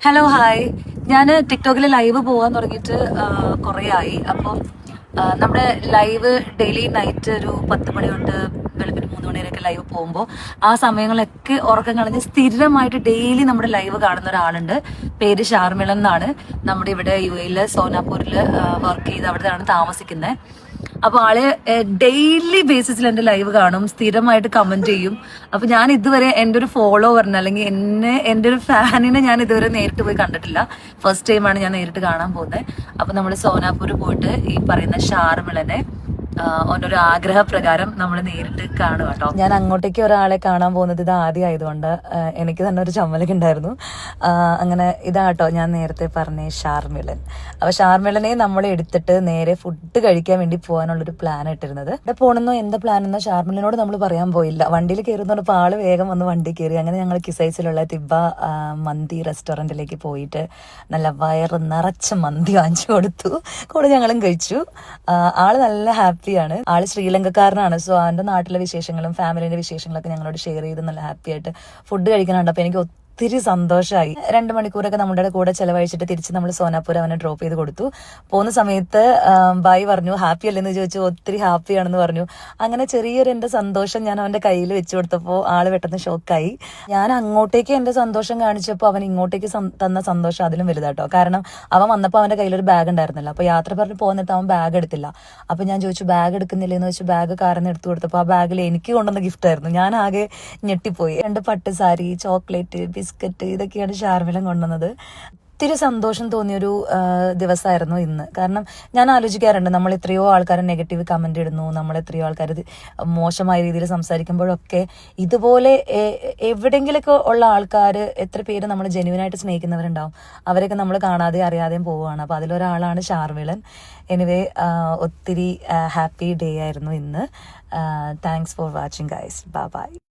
Hello hi ഞാൻ ടിക്ടോക്കിൽ live പോകാൻ തുടങ്ങിയിട്ട് കുറേ ആയി അപ്പം നമ്മുടെ ലൈവ് ഡെയിലി നൈറ്റ് ഒരു പത്ത് മണി തൊട്ട് വെളുപ്പിന് മൂന്ന് മണി വരെയൊക്കെ ലൈവ് പോകുമ്പോൾ ആ സമയങ്ങളൊക്കെ ഉറക്കം കളഞ്ഞ് സ്ഥിരമായിട്ട് ഡെയിലി നമ്മുടെ ലൈവ് കാണുന്ന ഒരാളുണ്ട്. പേര് ഷാർമിള എന്നാണ്. നമ്മുടെ ഇവിടെ യു എയിൽ സോനാപൂരിൽ വർക്ക് ചെയ്ത് അവിടെയാണ് താമസിക്കുന്നത് അപ്പൊ ആൾ ഡെയിലി ബേസിസിൽ എന്റെ ലൈവ് കാണും സ്ഥിരമായിട്ട് കമന്റ് ചെയ്യും. അപ്പൊ ഞാൻ ഇതുവരെ എന്റെ ഒരു ഫോളോവറിന് അല്ലെങ്കിൽ എന്നെ എന്റെ ഒരു ഫാനിനെ ഞാൻ ഇതുവരെ നേരിട്ട് പോയി കണ്ടിട്ടില്ല. ഫസ്റ്റ് ടൈമാണ് ഞാൻ നേരിട്ട് കാണാൻ പോകുന്നത്. അപ്പൊ നമ്മൾ സോനാപൂർ പോയിട്ട് ഈ പറയുന്ന ഷാർമിളനെ ഓനൊരു ആഗ്രഹപ്രകാരം നമ്മൾ നേരിട്ട് കാണുക കേട്ടോ ഞാൻ അങ്ങോട്ടേക്ക് ഒരാളെ കാണാൻ പോകുന്നത് ഇത് ആദ്യം ആയതുകൊണ്ട് എനിക്ക് തന്നെ ഒരു ചമ്മലൊക്കെ ഉണ്ടായിരുന്നു. അങ്ങനെ ഇതാട്ടോ ഞാൻ നേരത്തെ പറഞ്ഞ ഷാർമിളൻ. അപ്പൊ ഷാർമിളനെ നമ്മൾ എടുത്തിട്ട് നേരെ ഫുഡ് കഴിക്കാൻ വേണ്ടി പോകാനുള്ള ഒരു പ്ലാൻ ഇട്ടിരുന്നത്. ഇവിടെ പോകണമെന്നോ എന്താ പ്ലാൻ എന്നോ ഷാർമിളിനോട് നമ്മൾ പറയാൻ പോയില്ല. വണ്ടിയിൽ കയറുന്നപ്പോൾ ആൾ വേഗം വന്ന് വണ്ടി കയറി. അങ്ങനെ ഞങ്ങൾ കിസൈസിലുള്ള തിബ മന്തി റെസ്റ്റോറന്റിലേക്ക് പോയിട്ട് നല്ല വയറ് നിറച്ച മന്തി വാങ്ങിച്ചു കൊടുത്തു. കൂടെ ഞങ്ങളും കഴിച്ചു. ആൾ നല്ല ഹാപ്പിയാണ്. ആൾ ശ്രീലങ്കക്കാരനാണ്. സോ അവന്റെ നാട്ടിലെ വിശേഷങ്ങളും ഫാമിലിന്റെ വിശേഷങ്ങളൊക്കെ ഞങ്ങളോട് ഷെയർ ചെയ്ത് നല്ല ഹാപ്പി ആയിട്ട് ഫുഡ് കഴിക്കാനുണ്ട് അപ്പൊ എനിക്ക് ഒത്തിരി സന്തോഷമായി രണ്ട് മണിക്കൂറൊക്കെ നമ്മുടെ കൂടെ ചെലവഴിച്ചിട്ട് തിരിച്ച് നമ്മൾ സോനാപൂർ അവനെ ഡ്രോപ്പ് ചെയ്ത് കൊടുത്തു. പോകുന്ന സമയത്ത് ബായി പറഞ്ഞു ഹാപ്പി അല്ലെന്ന് ചോദിച്ചു ഒത്തിരി ഹാപ്പിയാണെന്ന് പറഞ്ഞു. അങ്ങനെ ചെറിയൊരു എന്റെ സന്തോഷം ഞാൻ അവന്റെ കയ്യിൽ വെച്ചു കൊടുത്തപ്പോൾ ആൾ പെട്ടെന്ന് ഷോക്കായി. ഞാൻ അങ്ങോട്ടേക്ക് എന്റെ സന്തോഷം കാണിച്ചപ്പോൾ അവൻ ഇങ്ങോട്ടേക്ക് തന്ന സന്തോഷം അതിലും വലുതാട്ടോ. കാരണം അവൻ വന്നപ്പോൾ അവന്റെ കയ്യിലൊരു ബാഗ് ഉണ്ടായിരുന്നല്ലോ. അപ്പോൾ യാത്ര പറഞ്ഞ് പോകുന്നിട്ട് അവൻ ബാഗ് എടുത്തില്ല. അപ്പോൾ ഞാൻ ചോദിച്ചു ബാഗ് എടുക്കുന്നില്ല എന്ന് വെച്ച് ബാഗ് കാറിന് എടുത്തു കൊടുത്തപ്പോൾ ആ ബാഗിൽ എനിക്ക് കൊണ്ടുവന്ന ഗിഫ്റ്റ് ആയിരുന്നു. ഞാൻ ആകെ ഞെട്ടിപ്പോയി. രണ്ട് പട്ട് സാരി ചോക്ലേറ്റ് ഇതൊക്കെയാണ് ഷാർവിലം കൊണ്ടുവന്നത്. ഒത്തിരി സന്തോഷം തോന്നിയൊരു ദിവസമായിരുന്നു ഇന്ന്. കാരണം ഞാൻ ആലോചിക്കാറുണ്ട് നമ്മൾ എത്രയോ ആൾക്കാർ നെഗറ്റീവ് കമന്റ് ഇടുന്നു നമ്മൾ എത്രയോ ആൾക്കാർ മോശമായ രീതിയിൽ സംസാരിക്കുമ്പോഴൊക്കെ ഇതുപോലെ എവിടെയെങ്കിലൊക്കെ ഉള്ള ആൾക്കാർ എത്ര പേര് നമ്മൾ ജെന്യുവനായിട്ട് സ്നേഹിക്കുന്നവരുണ്ടാവും. അവരൊക്കെ നമ്മൾ കാണാതെ അറിയാതെയും പോവുകയാണ്. അപ്പോൾ അതിലൊരാളാണ് ഷാർവിളൻ. എനിവേ ഒത്തിരി ഹാപ്പി ഡേ ആയിരുന്നു ഇന്ന്. Thanks for watching guys bye bye